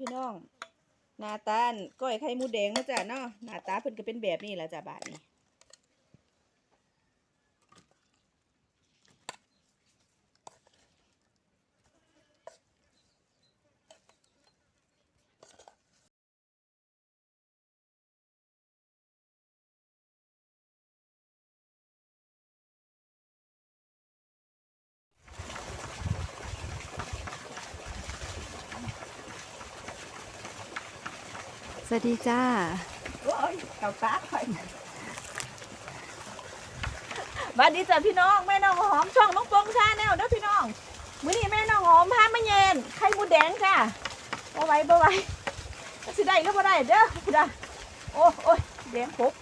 พี่น้องหน้าตาลก้อยไข่มูแดงเนาะจ้ะเนาะหน้าตาเพิ่นก็เป็นแบบนี้แหละจ้ะบาทนี้ สวัสดีจ้าโอ้ยเต่าตาข่อยบัดนี้จ้ะพี่น้องแม่น้องหอมช่องน้องปงชาแนวเด้อพี่น้องมื้อนี้แม่น้องหอมพามาเย็นไข่หมูแดงจ้ะบ่ไหวบ่ไหวสิได้หรือบ่ได้เด้อพี่น้องโอ้โอ้ยแดงปุ๊บ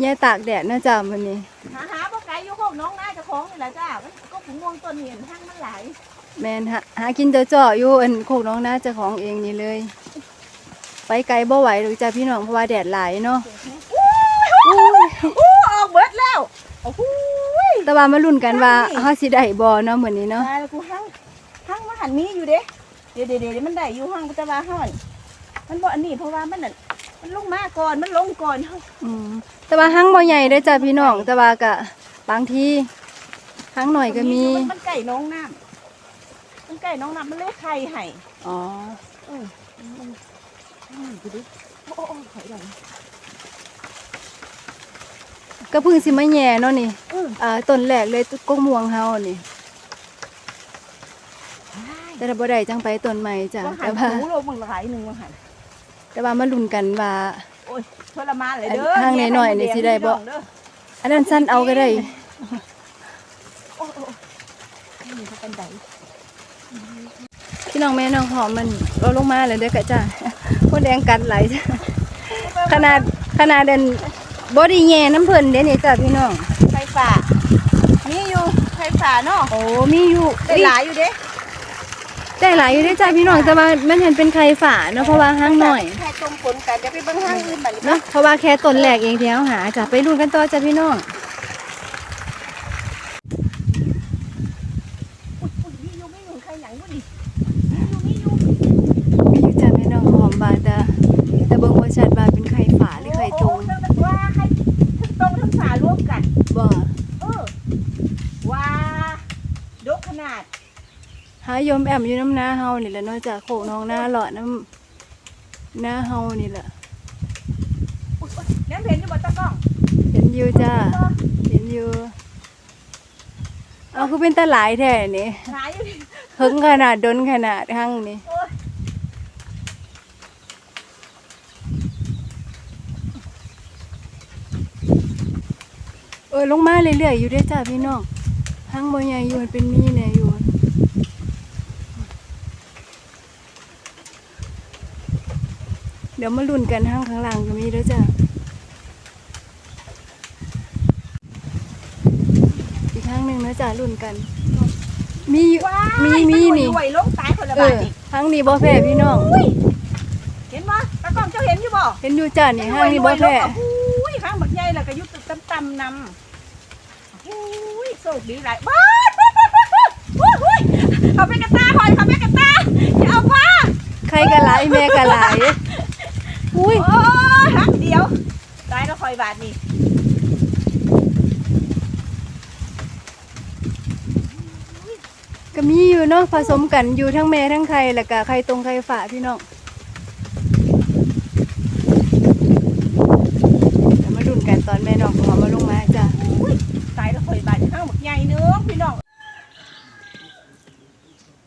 แย่ตากแดดนะจ้าวันนี้หาหาบ่ไกลอยู่โคกน้องนาเจ้าของนี่แหละจ้ามันก็ผงม่วงต้นนี้ทางมันหลายแมนหาหากินเจอจ่อๆอยู่อันโคกน้องนาเจ้าของเองนี่เลย ไปไกลบ่ไหวหรือจ้าพี่น้องเพราะว่าแดดหลายเนาะอู้ออกเบิดแล้วโอ้โหแต่ว่ามาลุ้นกันว่าเฮาสิได้บ่เนาะมื้อนี้เนาะตายแล้วกูหั่งหั่งมาหันมีอยู่เด้เดี๋ยวเดี๋ยวเด๋ยวมันได้อยู่หั่งกูจะว่าหั่นมันบ่อันนี้เพราะว่ามันน่ะมันลงมาก่อนมันลงก่อนเฮาอืมแต่ว่าหั้งบ่ใหญ่เด้จ้าพี่น้องแต่ว่าก็บางทีหั้งหน่อยก็มีมันไก่น้องน้ำมันไก่น้องน้ำมันเลยไข่ให้อ๋อออมันอืม ดูดิโอ้โอ้โอ้ถอยหลังก็เพิ่งสิมาแย่เนาะนี่อืออ่าต้นแรกเลยกกม่วงเฮานี่ แต่ถ้าบ่ได้จังไปต้นใหม่จ้ะว่าหัแต่นว่าหูลงมันหลายหนึ่งว่าหันแต่ว่ามาลุ้นกันว่าโอ้ยทรมานเลยเด้อทางหน่อยๆนี่สิได้บ่เด้ออันนั้นสั้นเอาก็ได้โอ้โอ้นี่เขาเป็นไดพี่น้องแม่น้องหอมมันเราลงมาเลยเด้อกะจ้า คนแดงกัดไหลายจ้ะขนาดขนาดเดินบอดี้แย่น้ำเพิ่นเด้นี่จ้ะพี่น้องไฟฝ่ามีอยู่ไฟฝ่าเนาะโอ้มีอยู่ได้หลายอยู่เด้ได้หลายอยู่เด้จ้ะพี่น้องแต่ว่ามันเห็นเป็นไข่ฝาเนาะเพราะว่าห้างหน่อยแค่ต้มผลกันเดี๋ยวไปเบิ่งห้างอื่นบัดนี้เนาะเพราะว่าแค่ต้นแรกเองที่เฮาหาจ้ะไปดูกันต่อจ้ะพี่น้อง อุ้ยอุ้ยมีอยู่มีอยู่ใครหยังบ่ดิมีอยู่มีอยู่ มีอยู่จ้ะแม่น้องหอมบาดแต่แต่เบิ่งว่าชัดว่าเป็นไข่ฝาหรือไข่ตู โอ้ น โหเรื่องว่าไข่ทั้งตรงทั้งฝารวมกัน บ่เออว่าดกขนาดหายมแอมอยู่น้ำหน้าเฮานี่แหละเนาะจ้ะโคกน้องหน้าเลาะน้ำหน้าเฮานี่แหละอุ๊ยอุ๊ยน้ำเห็นอยู่บนตะกล้องเห็นอยู่จ้าเห็นอยู่เอาคือเป็นตาหลายแท้นี่หายอยู่ดิหึงขนาดดนขนาดหั่งนี่ โอ้ ออลงมาเรื่อยๆอยู่เด้อจ้าพี่น้องหั่งบ่ใหญ่อยู่มันเป็นมีแน่อยู่เดี๋ยวมาลุ้นกันหั่งข้างล่างก็มีเด้อจ้าอีกครั้งหนึ่งนะจ้าลุ้นกัน มีอยู่ว้ายมีมีนนี่รวยลงตายคนละาทเอบอนี่หั่งนี้บ่แพ้พี่น้องเห็นบ่ตะกล้องเจ้าเห็นอยู่บ่เห็นอยู่จ้านี่ห้างนี่บ่แพ้อุ้ยข้างบักใหญ่แล้วก็อยุตต่ำต่ำๆนำ อุ้ยโชคดีหลายว้ายอุ้ยอุ้ยเขาเป็นกระตาหอยเขาเป็นกระตาอย่าเอาว่าใครก็หลายแม่ก็หลายอุ้ยโอ้ยหักเดียวตายแล้วคอยบาทนี่ก็มีอยู่เนาะผสมกันอยู่ทั้งแม่ทั้งไข่แล้วก็ไข่ตรงไข่ฝาพี่น้องเดี๋ยวมาดุนกันตอนแม่น้องของเขามาลงมาจ้ะ อุ้ยตายแล้วคอยบาทข้างบักใหญ่เนื้อพี่น้อง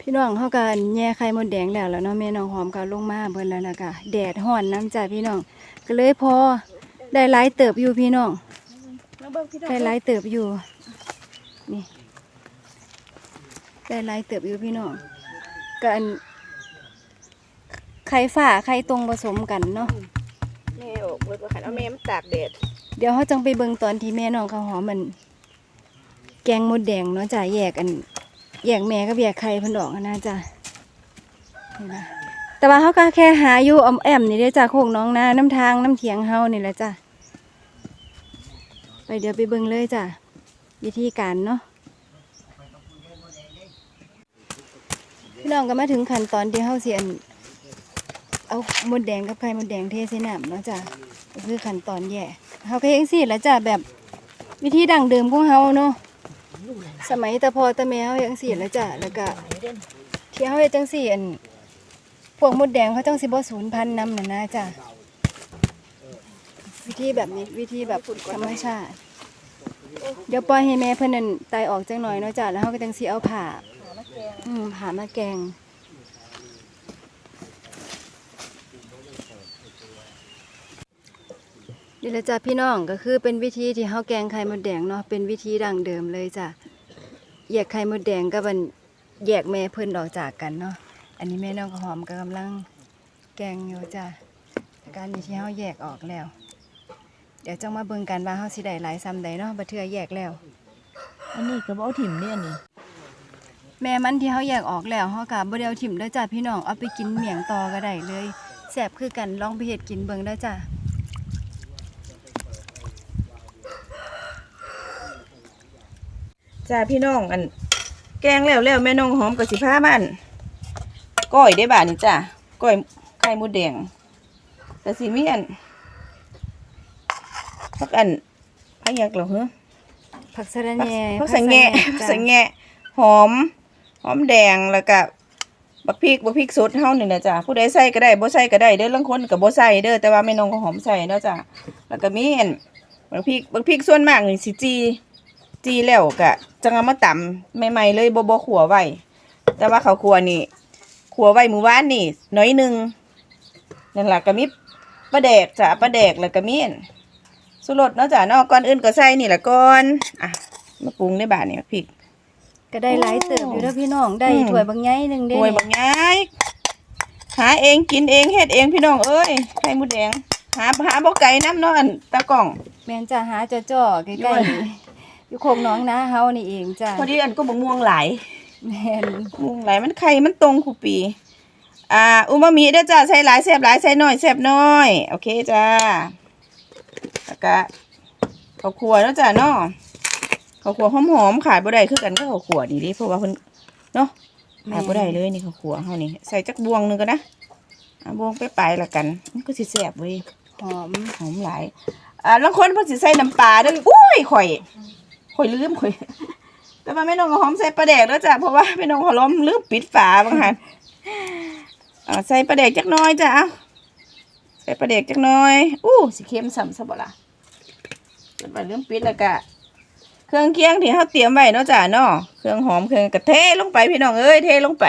พี่น้องเขากันแย่ไข่มดแดงแล้วแล้วเนาะแม่น้องหอมก็ลงมาเบิ่นแล้วนะก็แดดห่อนน้ำจ้ะพี่น้อง ก็เลยพอได้หลายเติบอยู่พี่น้องแล้วเบิ่งพี่น้องได้หลายเติบอยู่นี่ได้หลายเติบอยู่พี่น้องก็อันไข่ฝาไข่ตรงผสมกันเนาะแม่ออกเบิดว่าขันเอาแม่มันตากแดดเดี๋ยวเขาจังไปเบิ่งตอนที่แม่น้องข้าวหอมมัน แกงมดแดงเนาะจ้ะแยกอัน แยกแม่กับแยกไข่พันดอกนะจ้ะนี่นะแต่ว่าเขาก็แค่หาอยู่อมแอมนี่เด้จ้ะโคกน้องนาน้ำทางน้ำเถียงเฮานี่แหละจ้ะไปเดี๋ยวไปเบิ่งเลยจ้ะวิธีการเนาะพี่น้องก็มาถึงขั้นตอนที่เฮาเสิอันเอามดแดงกับไข่มดแดงเทใส่น้ำเนาะจ้ะก็คือขั้นตอนแย่เฮาก็เฮ็ดจังซี่แหละจ้ะแบบวิธีดั้งเดิมของเฮาเนาะ สมัยตะพอตะแมวยังสี่แล้วจ้ะแล้วก็เที่เฮาเฮ็ดจังซี่อันพวกมดแดงเขาจังสิบ่สูญพันธุ์นำนั่นนะจ้ะวิธีแบบนี้วิธีแบบธรรมชาติ เดี๋ยวปล่อยให้แม่เพิ่นนั่นตายออกจังหน่อยเนาะจ้ะแล้วเฮาก็จังสิเอาผ้าอืมผ้ามาแกง นี่แหละจ้ะพี่น้องก็คือเป็นวิธีที่เฮาแกงไข่มดแดงเนาะเป็นวิธีดั้งเดิมเลยจ้ะแยกไข่มดแดงกับมันแยกแม่เพิ่นออกจากกันเนาะอันนี้แม่น้องก็หอมก็กำลังแกงอยู่จ้ะการนี้ที่เฮาแยกออกแล้ว เดี๋ยวจังมาเบิ่งกันว่าเฮาสิได้หลายซ้ำใดเนาะบ่เทื่อแยกแล้ว อันนี้ก็บ่เอาถิ่มเนี่ยนี่แม่มันที่เฮาแยกออกแล้วเฮาก็บ่ได้เอาถิ่มเด้อจ้ะพี่น้องเอาไปกินเมี่ยงต่อก็ได้เลยแซ่บคือกันลองไปเฮ็ดกินเบิ่งเด้อจ้ะ จ้าพี่น้องอัน แกงแล้วแล้วแม่น้องหอมกับสิผ้ามันก้อยได้บ่านี่จ้าก้อยไข่มดแดงแต่สิมีอันพักอันพักอยากเหรอเหรอผักสะระผักแหน่ผักสังแงะผัผักกสังแงะหอม หอมแดงแล้วก็บักพริกบักพริกสดเฮานี่นะจ้ะผู้ใดใส่ก็ได้บ่ใส่ก็ได้เด้อลางคนก็บ่ใส่เด้อแต่ว่าแม่น้องก็หอมใส่เนาะจ้ะแล้วก็มีอันบักพริกบักพริกส่วนมากนี่สิจีจีแล้วก็ จังเอามาตำใหม่ๆเลยบ่บ่ขัวไว้แต่ว่าข้าวคั่วนี่ขัวไว้มื้อวานนี่น้อยหนึงนั่นล่ะก็มีปลาแดกจ้ะปลาแดกแล้วก็มีอันสุรสเนาะจ้ะเนาะก่อนอื่นก็ใส่นี่ละก่อนอะมาปรุงในบาดนี่บักพริกก็ได้หลายเติบอยู่เด้อพี่น้องได้อืมถ้วยบางใหญ่หนึงเด้ป่วยบางย้ายหาเองกินเองเฮ็ดเองพี่น้องเอ้ยไข่มดแดงหาหาบ่ไก่น้ำเนาะอันตะกล่อง แม่นจะหาจ่อๆใกล้ๆนี่ อยู่โคกหน้องนาเฮานี่เองจ้ะพอดีอันก็บ่ม่วงหลายแม่นม่วงหลายมันไข่มันตรงคูปี อ่าอูมามิเด้อจ้าใส่หลายแซ่บหลายใส่น้อยแซ่บน้อย โอเคจ้าแล้วก็ข้าวคั่วเนาะจ้าเนาะข้าวคั่วหอมๆขายบ่ได้คือกันก็ข้าวคั่วนี่ดิเพราะว่าเพิ่นเนาะขายบ่ได้เลยนี่ข้าวคั่วเฮานี่ใส่จักบวงหนึงก็นะอะบวงไปปลายๆละกันมันก็สิแซ่บเว้ยหอมหอมหลายอ่าบางคนเพิ่นสิใส่น้ำปลาเด้ออุ้ยข่อย ข่อยลืมข่อย แต่ว่าแม่น้องก็หอมใส่ปลาแดกแล้วจ้ะเพราะว่าแม่น้องขอล้อมลืมปิดฝาบางหันอ่าใส่ปลาแดกจักหน้อยจ้ะเอาใส่ปลาแดกจักหน้อยอู้สิเค็มส่ำซะบ่ล่ะเดี๋ยวไปลืมปิดแล้วก็เครื่องเคียงที่เฮาเตรียมไว้เนาะจ้ะเนาะเครื่องหอมเครื่องกระเทลงไปพี่น้องเอ้ยเทลงไป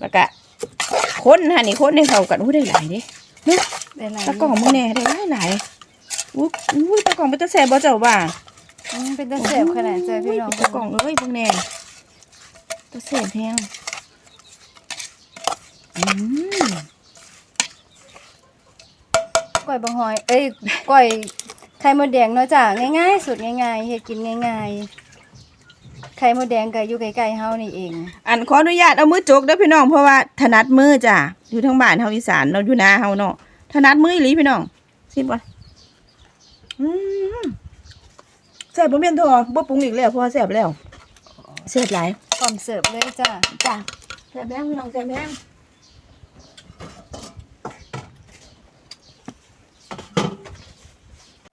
แล้วก็คนหั่นนี่คนให้เข้ากันอู้ได้หลายเด้ได้หลายตะกล่องมึงแน่ได้หลายหลาย อุ้ยอุ้ยตะกล่องเป็นตะแสบบ่เจ้าว่าอืมเป็นตาแซ่บขนาดจ้ะพี่น้องตะกล่องเอ้ยพวกแน่ตะแสบแพงอืมก้อยบางหอย เอ้ยก้อยไข่มดแดงเนาะจ้ะง่ายๆสุดง่ายๆเฮ็ดกินง่ายๆไข่มดแดงก็อยู่ใกล้ๆเฮานี่เอง อันขออนุญาตเอามือจกเด้อพี่น้องเพราะว่าถนัดมือจ้ะอยู่ทางบ้านเฮาอีสานเราอยู่นาเฮาเนาะถนัดมืออีหลีพี่น้องชิมก่อนอืม แซ่บบ่แม่นทอบ่ปรุงอีกแล้วเพราะว่าแซ่บแล้วแซ่บหลายพร้อมเสิร์ฟเลยจ้ะจ้ะแซ่บแห้งพี่น้องแซ่บแห้ง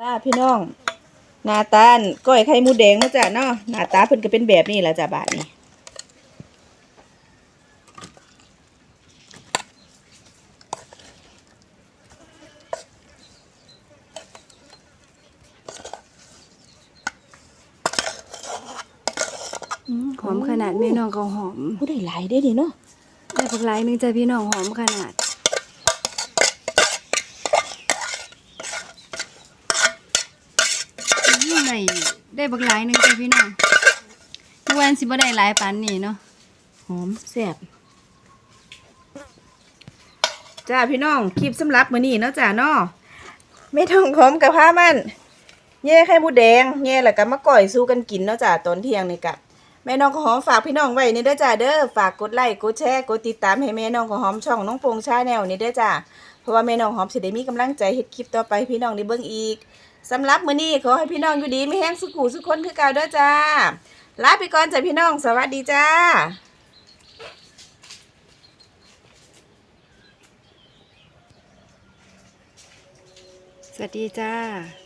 จ้าพี่น้องหน้าตาลก้อยไข่หมูแดงเนาะจ้ะเนาะหน้าตาเพิ่นก็เป็นแบบนี้แหละจ้ะบาดนี้ อืมหอมขนาดแม่น้องก็หอมผู้ได้หลายได้ดิเนาะได้ผักหลายหนึงจ้ะพี่น้องหอมขนาดอืมได้ได้บักหลายหนึงจ้ะพี่น้องทุกวันสิบ่ได้หลายปานนี้เนาะหอมแซ่บจ้าพี่น้องคลิปสำหรับมื้อนี้เนาะจ้ะเนาะไม่ต้องขมกับผ้ามันแย่ไข่หมูแดงแย่แล้วก็มาก่อยสู้กันกินเนาะจ้ะตอนเที่ยงนี่กะ แม่น้องข้หอมฝากพี่น้องไว้นี่เด้อจ้าเด้อฝากกดไลค์กดแชร์กดติดตามให้แม่น้องข้หอมช่องน้องโปงชาแนลนี่เด้อจ้าเพราะว่าแม่น้องหอมสิได้มีกำลังใจเฮ็ดคลิปต่อไปพี่น้องได้เบิ่งอีกสำหรับมื้อนี้ขอให้พี่น้องอยู่ดีไม่แห้งสุขุสุขคนคือเก่าเด้อจ้าลาไปก่อนจ้ะพี่น้องสวัสดีจ้าสวัสดีจ้า